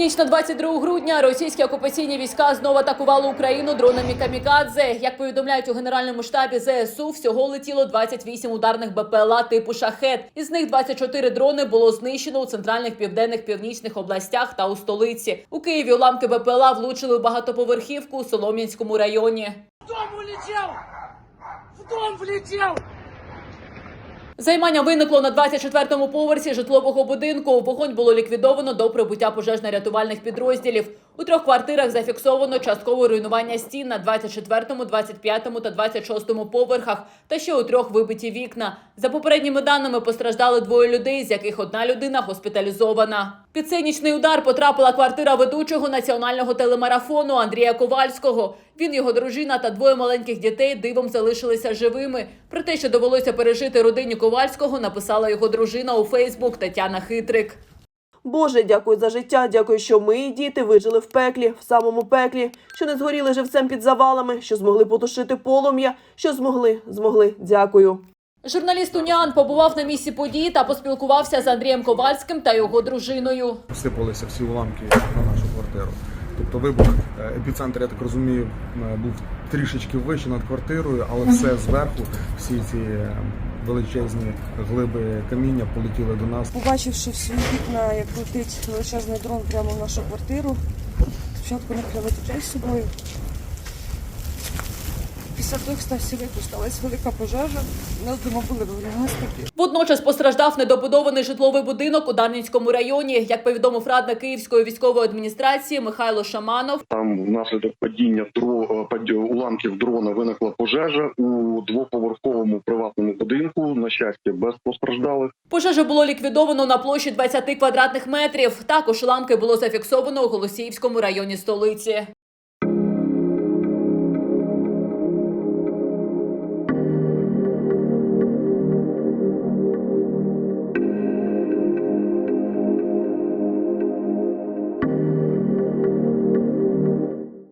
ніч на 22 грудня російські окупаційні війська знову атакували Україну дронами камікадзе. Як повідомляють у генеральному штабі ЗСУ, всього летіло 28 ударних БПЛА типу шахет. Із них 24 дрони було знищено у центральних, південних, північних областях та у столиці. У Києві уламки БПЛА влучили у багатоповерхівку у Солом'янському районі. В дом улетел! В дом влетел! Займання виникло на 24-му поверсі житлового будинку. Вогонь було ліквідовано до прибуття пожежно-рятувальних підрозділів. У трьох квартирах зафіксовано часткове руйнування стін на 24-му, 25-му та 26-му поверхах, та ще у трьох вибиті вікна. За попередніми даними постраждали двоє людей, з яких одна людина госпіталізована. Під цей нічний удар потрапила квартира ведучого національного телемарафону Андрія Ковальського. Він, його дружина та двоє маленьких дітей дивом залишилися живими. Про те, що довелося пережити родині Ковальського, написала його дружина у Фейсбук Тетяна Хитрик. Боже, дякую за життя. Дякую, що ми, діти, вижили в пеклі, в самому пеклі, що не згоріли живцем під завалами, що змогли потушити полум'я, що змогли, змогли. Дякую. Журналіст Уніан побував на місці події та поспілкувався з Андрієм Ковальським та його дружиною. Посипалися всі уламки на нашу квартиру. Тобто вибух е, епіцентр, я так розумію, е, був трішечки вище над квартирою, але все зверху, всі ці е, величезні глиби каміння полетіли до нас. Побачивши всю вікна, як летить величезний дрон прямо в нашу квартиру, спочатку накрили дітей з собою. Після тих стався сталася велика пожежа. Нас вдома були вогнегасники. Водночас постраждав недобудований житловий будинок у Дарницькому районі. Як повідомив радник Київської військової адміністрації Михайло Шаманов, Там внаслідок падіння дро... е, уламків дрона виникла пожежа у двоповерховому приватному будинку. На щастя, без постраждалих. пожежу було ліквідовано на площі 20 квадратних метрів. Також ламки було зафіксовано у Голосіївському районі столиці.